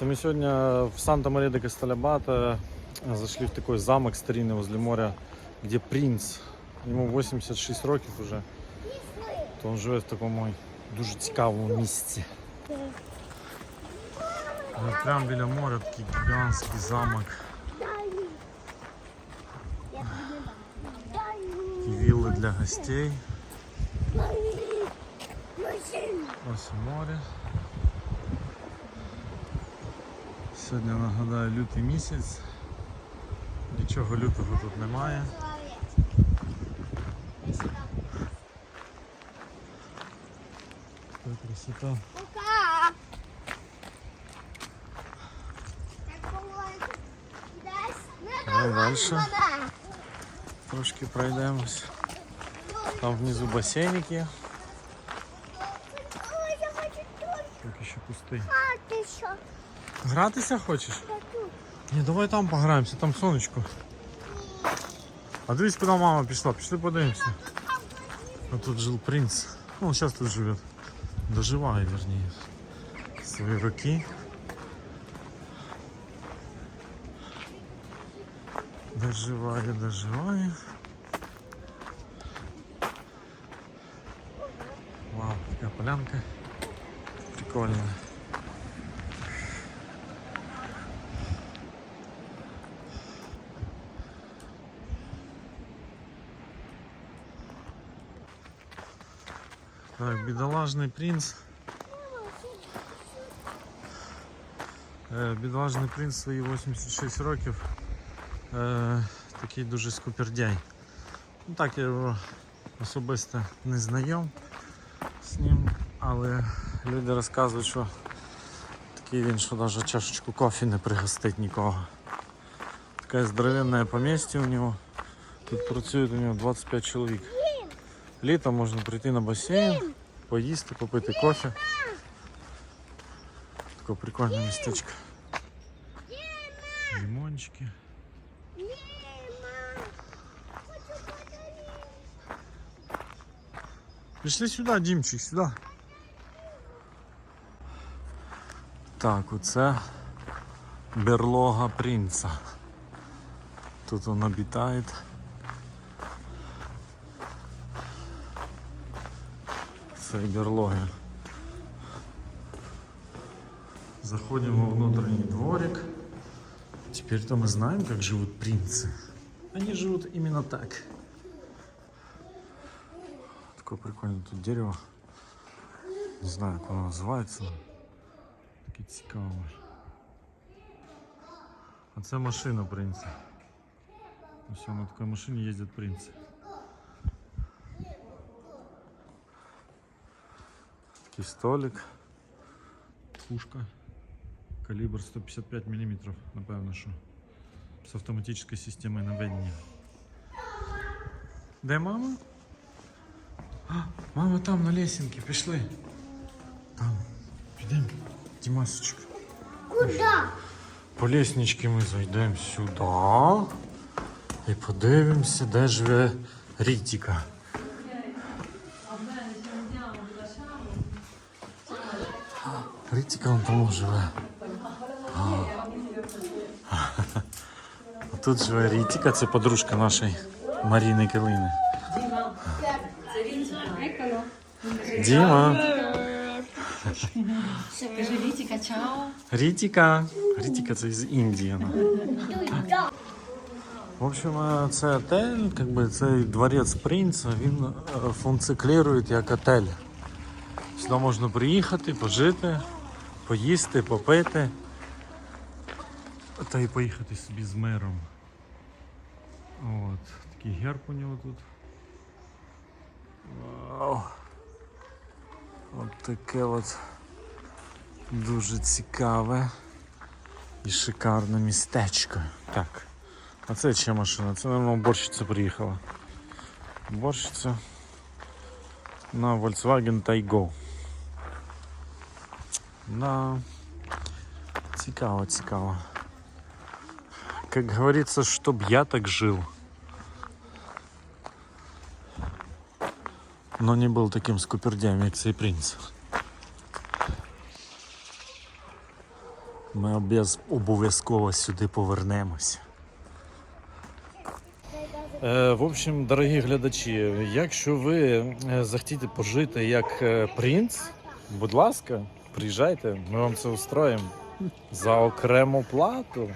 Це ми сьогодні в Санта-Мария де Кастелябата зайшли в такий замок старинний возле моря, де принц. Йому 86 років вже. То він живе в такому дуже цікавому місці. Прямо біля моря такий гігантський замок. Такі вілли для гостей. Ось море. Сьогодні нагадаю лютий місяць. Нічого лютого тут немає. Така красота. Давай Трошки пройдемось. Там внизу басейник є. Поки що пустий. хати, що Гратися хочеш? Ні, давай там пограємося, там сонечко. А дивись, куди мама пішла. Пішли подивимося. А тут жив принц. Ну, он сейчас тут живет. Доживає, вернее. Свої роки. Доживає, доживає. Вау, така полянка. Прикольна. Так, бідолажний принц. Е, Бідолажний принц свої 86 років. Е, Такий дуже скупердяй. Ну так, я його особисто не знайом з ним, але люди розказують, що такий він, що навіть чашечку кофі не пригостить нікого. Таке здоровенне помістя у нього. Тут працюють у нього 25 чоловік. Літом можна прийти на басейн, поїсти, попити кофе. Таке прикольне містечко. Лимончики. Пішли сюди, Дімчик, сюди. Так, оце берлога принца. Тут он обитает. Це берлоги. Заходим во внутренний дворик. Теперь-то мы знаем, как живут принцы. Они живут именно так. Такое прикольне тут дерево. Не знаю, як воно називається. Таке цікаве. А це машина принца. Ось на такій машині їздять принці. Такий столик. Пушка. Калібр 155 мм, напевно, що. З автоматичною системою наведення. Де мама? А, мама там на лесенці, пішли. Там. Підемо. Дімасочка. Куди? По лестничці ми зайдемо сюди і подивимося, де живе Рітіка. Рітіка вон там живе. А. Тут живе Рітіка, це подружка нашої Маріни Килини. Діма. Кажи Рітіка, чао. Рітіка. Рітіка це з Індії. В общем, е, це отель, как би цей дворець принца, він е, функціонує як отель. Сюди можна приїхати, пожити, поїсти, попити. Та й поїхати собі з мером. От, такий герб у нього тут. Вау. От таке от дуже цікаве і шикарне містечко. Так. А це чия машина? Це, мабуть, уборщиця приїхала. Уборщиця на Volkswagen Taygo. Да. Цікаво, цікаво. Как говорится, чтоб я так жил. Но не был таким скупердяем, як цей принц. Ми обяз- обов'язково сюди повернемось. Е, в общем, дорогі глядачі, якщо ви е, захотіте пожити як е, принц, будь ласка, приїжджайте, ми вам це устроїмо за окрему плату.